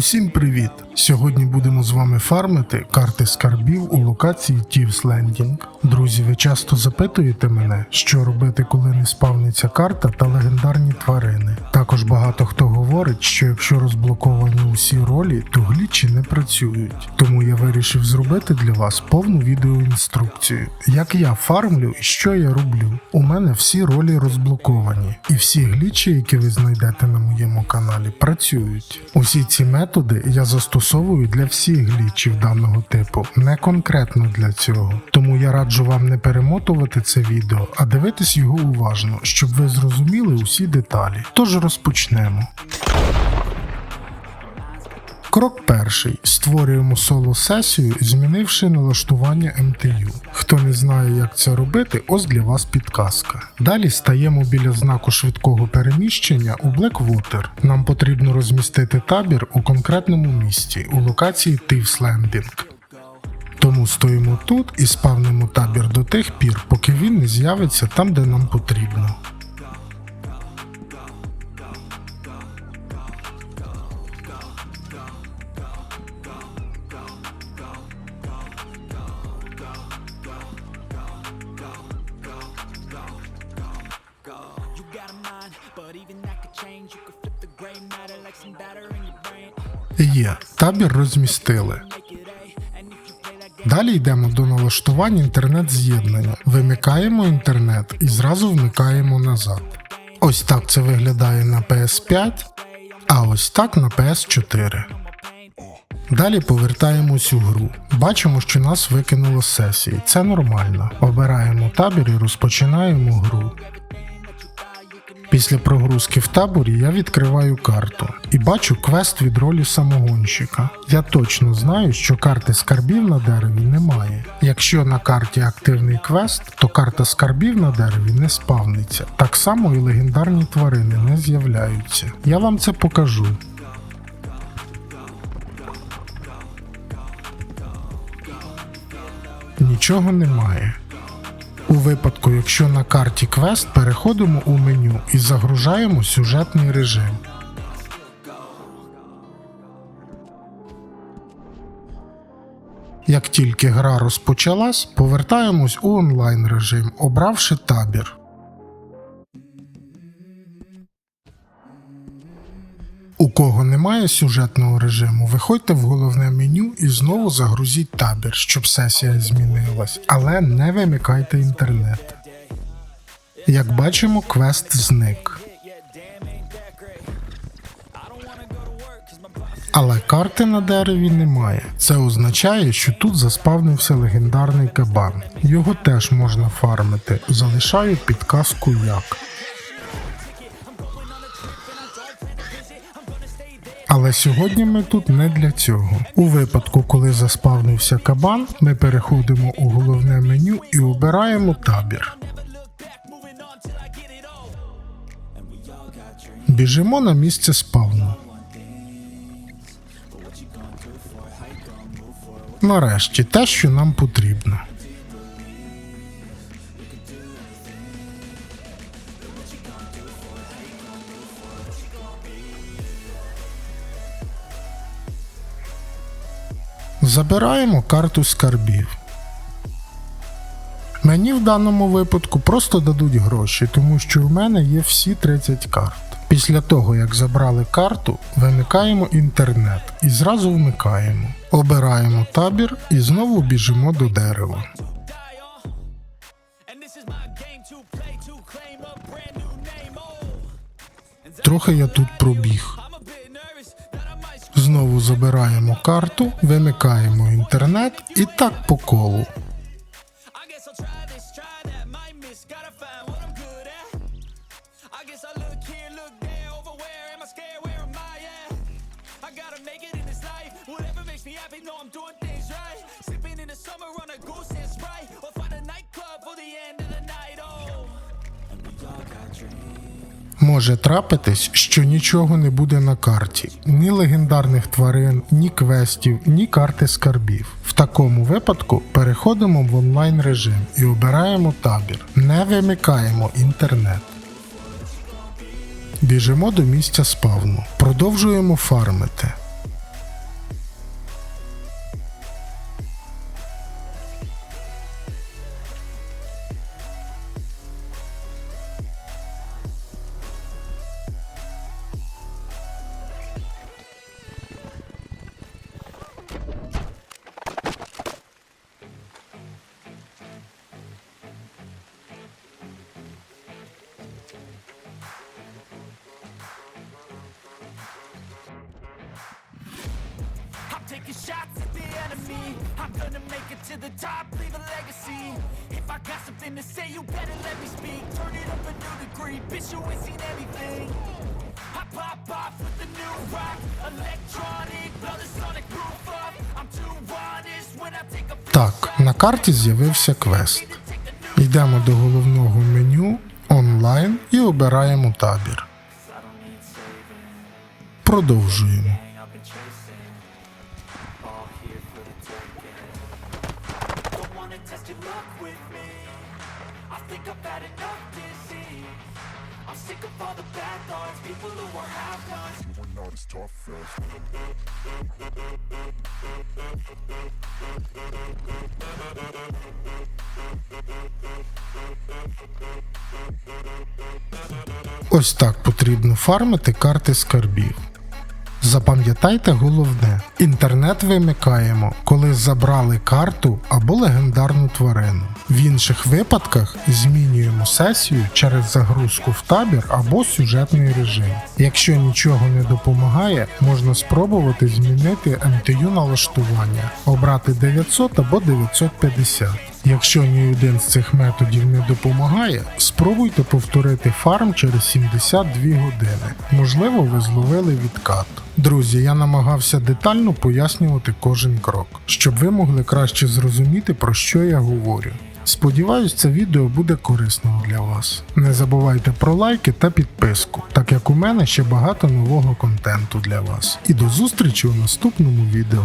Усім привіт! Сьогодні будемо з вами фармити карти скарбів у локації Thieves Landing. Друзі, ви часто запитуєте мене, що робити, коли не спавниться карта та легендарні тварини. Також багато хто говорить, що якщо розблоковані усі ролі, то глічі не працюють. Тому я вирішив зробити для вас повну відеоінструкцію, як я фармлю і що я роблю. У мене всі ролі розблоковані, і всі глічі, які ви знайдете на моєму каналі, працюють. Усі ці методи я застосовую для всіх глічів даного типу, не конкретно для цього. Тому я раджу вам не перемотувати це відео, а дивитись його уважно, щоб ви зрозуміли усі деталі. Тож розпочнемо. Крок перший. Створюємо соло-сесію, змінивши налаштування MTU. Хто не знає, як це робити, ось для вас підказка. Далі стаємо біля знаку швидкого переміщення у Blackwater. Нам потрібно розмістити табір у конкретному місці у локації Thieves Landing. Тому стоїмо тут і спавнимо табір до тих пір, поки він не з'явиться там, де нам потрібно. Є, табір розмістили. Далі йдемо до налаштувань інтернет-з'єднання. Вимикаємо інтернет і зразу вмикаємо назад. Ось так це виглядає на PS5, а ось так на PS4. Далі повертаємось у гру. Бачимо, що нас викинуло з сесії. Це нормально. Обираємо табір і розпочинаємо гру. Після прогрузки в таборі я відкриваю карту і бачу квест від ролі самогонщика. Я точно знаю, що карти скарбів на дереві немає. Якщо на карті активний квест, то карта скарбів на дереві не спавниться. Так само і легендарні тварини не з'являються. Я вам це покажу. Нічого немає. У випадку, якщо на карті квест, переходимо у меню і загружаємо сюжетний режим. Як тільки гра розпочалась, повертаємось у онлайн режим, обравши табір. Кого немає сюжетного режиму, виходьте в головне меню і знову загрузіть табір, щоб сесія змінилась, але не вимикайте інтернет. Як бачимо, квест зник. Але карти на дереві немає. Це означає, що тут заспавнився легендарний кабан. Його теж можна фармити. Залишаю підказку як. Але сьогодні ми тут не для цього. У випадку, коли заспавнився кабан, ми переходимо у головне меню і обираємо табір. Біжимо на місце спавну. Нарешті те, що нам потрібно. Забираємо карту скарбів. Мені в даному випадку просто дадуть гроші, тому що в мене є всі 30 карт. Після того, як забрали карту, вимикаємо інтернет і зразу вмикаємо. Обираємо табір і знову біжимо до дерева. Трохи я тут пробіг. Знову забираємо карту, вимикаємо інтернет і так по колу. Know I'm doing things right. Sipping in the summer on a goose Може трапитись, що нічого не буде на карті, ні легендарних тварин, ні квестів, ні карти скарбів. В такому випадку переходимо в онлайн режим і обираємо табір. Не вимикаємо інтернет. Біжимо до місця спавну. Продовжуємо фармити. Shots at the enemy. I'm gonna make it to the top, leave a legacy. If I got something to say, you better let me speak. Turn it up a new degree, bitch, you ain't seen anything. I pop off with the new rock, electronic, blow the sonic roof up. I'm too honest when I take a Так, на карті з'явився квест. Йдемо до головного меню онлайн і обираємо табір. Продовжуємо. Wanna test your luck with me. I think I've had enough disease. I'm sick of all the bad thoughts, people who are half nots. We're not as tough as Ось так потрібно фармити карти скарбів. Запам'ятайте головне: інтернет вимикаємо, коли забрали карту або легендарну тварину. В інших випадках змінюємо сесію через загрузку в табір або сюжетний режим. Якщо нічого не допомагає, можна спробувати змінити МТЮ налаштування, обрати 900 або 950. Якщо ні один з цих методів не допомагає, спробуйте повторити фарм через 72 години. Можливо, ви зловили відкат. Друзі, я намагався детально пояснювати кожен крок, щоб ви могли краще зрозуміти, про що я говорю. Сподіваюсь, це відео буде корисним для вас. Не забувайте про лайки та підписку, так як у мене ще багато нового контенту для вас. І до зустрічі у наступному відео.